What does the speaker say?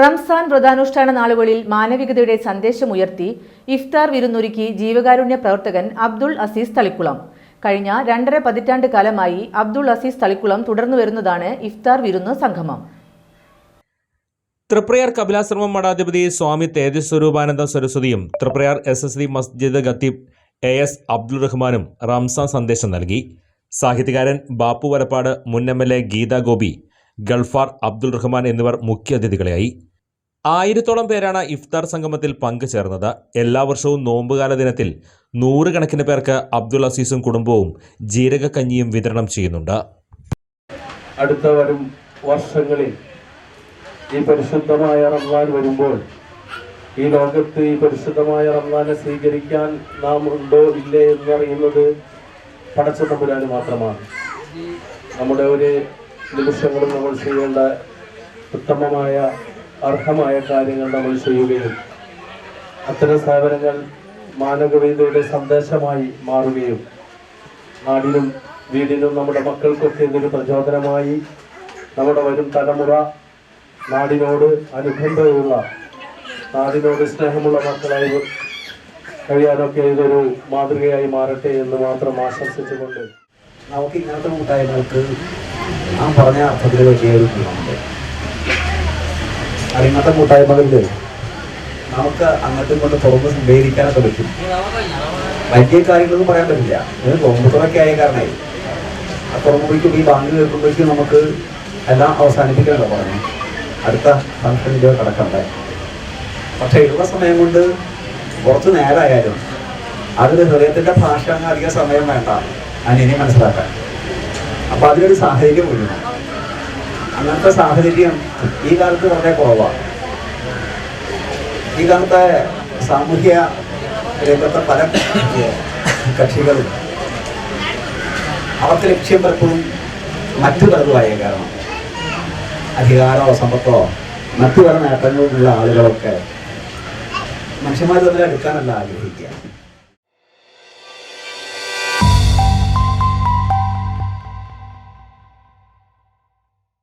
റംസാൻ വ്രതാനുഷ്ഠാന നാളുകളിൽ മാനവികതയുടെ സന്ദേശമുയർത്തി ഇഫ്താർ വിരുന്നൊരുക്കി ജീവകാരുണ്യ പ്രവർത്തകൻ അബ്ദുൾ അസീസ് തളിക്കുളം. കഴിഞ്ഞ രണ്ടര പതിറ്റാണ്ട് കാലമായി അബ്ദുൾ അസീസ് തളിക്കുളം തുടർന്നു വരുന്നതാണ് ഇഫ്താർ വിരുന്ന് സംഗമം. തൃപ്രയാർ കപിലാശ്രമം മഠാധിപതി സ്വാമി തേജസ്വരൂപാനന്ദ സരസ്വതിയും തൃപ്രയാർ എസ് എസ് ഡി മസ്ജിദ് ഖത്തീബ് എ എസ് അബ്ദുൾ റഹ്മാനും റംസാൻ സന്ദേശം നൽകി. സാഹിത്യകാരൻ ബാപ്പു വലപ്പാട് മുൻ M L A Geetha Gopi Galfar Abdul Rahman എന്നിവർ മുഖ്യാതിഥികളായി. ആയിരത്തോളം പേരാണ് ഇഫ്താർ സംഗമത്തിൽ പങ്കുചേർന്നത്. എല്ലാ വർഷവും നോമ്പുകാല ദിനത്തിൽ നൂറുകണക്കിന് പേർക്ക് അബ്ദുൾ അസീസും കുടുംബവും ജീരകക്കഞ്ഞിയും വിതരണം ചെയ്യുന്നുണ്ട്. അടുത്ത വരും വർഷങ്ങളിൽ ഈ പരിശുദ്ധമായ റംസാൻ വരുമ്പോൾ ഈ ലോകത്ത് ഈ പരിശുദ്ധമായ റംസാനെ സ്വീകരിക്കാൻ നാം ഉണ്ടോ ഇല്ലേ എന്നറിയുന്നത് പടച്ച തമ്പുരാന് മാത്രമാണ്. നമ്മുടെ ഒരു നിമിഷങ്ങളും നമ്മൾ ചെയ്യേണ്ട ഉത്തമമായ അർഹമായ കാര്യങ്ങൾ നമ്മൾ ചെയ്യുകയും അത്തരം സേവനങ്ങൾ മാനവികതയുടെ സന്ദേശമായി മാറുകയും നാടിനും വീടിനും നമ്മുടെ മക്കൾക്കൊക്കെ ഇതൊരു പ്രചോദനമായി നമ്മുടെ വരും തലമുറ നാടിനോട് അനുബന്ധമുള്ള നാടിനോട് സ്നേഹമുള്ള മക്കളായി കഴിയാനൊക്കെ ഇതൊരു മാതൃകയായി മാറട്ടെ എന്ന് മാത്രം ആശംസിച്ചുകൊണ്ട് നമുക്ക് ഇങ്ങനത്തെ കൂട്ടായ്മകൾക്ക് ഞാൻ പറഞ്ഞ അർത്ഥത്തിൽ വലിയ ഒരു ഗുണമുണ്ട്. അറിയാത്ത കൂട്ടായ്മകളിൽ നമുക്ക് അങ്ങോട്ടും ഇങ്ങോട്ടും തുറന്ന് സംവേദിക്കാനൊക്കെ പറ്റും. വലിയ കാര്യങ്ങളൊന്നും പറയാൻ പറ്റില്ല. ഇത് തുറമുറൊക്കെ ആയ കാരണമായി ആ തുറമുറയ്ക്ക് ഈ ബാങ്ക് കേൾക്കുമ്പോഴേക്കും നമുക്ക് എല്ലാം അവസാനിപ്പിക്കാനല്ലോ പറഞ്ഞു. അടുത്ത ഫംഗ്ഷനിലോ കിടക്കണ്ടേ പക്ഷെ ഉള്ള സമയം കൊണ്ട് കുറച്ച് നേരമായാലും അതിൽ ഹൃദയത്തിന്റെ ഭാഷ അങ്ങ് അധികം സമയം വേണ്ട. അതിനെ മനസ്സിലാക്കാൻ അപ്പൊ അതിനൊരു സാഹചര്യം വരുന്നു അങ്ങനത്തെ സാഹചര്യം ഈ കാലത്ത് വളരെ കുറവാണ് ഈ കാലത്തെ സാമൂഹ്യ രംഗത്തെ പല കക്ഷികളും അവർക്ക് ലക്ഷ്യം പലപ്പോഴും മറ്റു പലതുമായ കാരണം അധികാരമോ സമ്പത്തോ മറ്റു പല നേട്ടങ്ങളുള്ള ആളുകളൊക്കെ മനുഷ്യന്മാർ തമ്മിൽ അടുക്കാനല്ല ആഗ്രഹിക്കുക.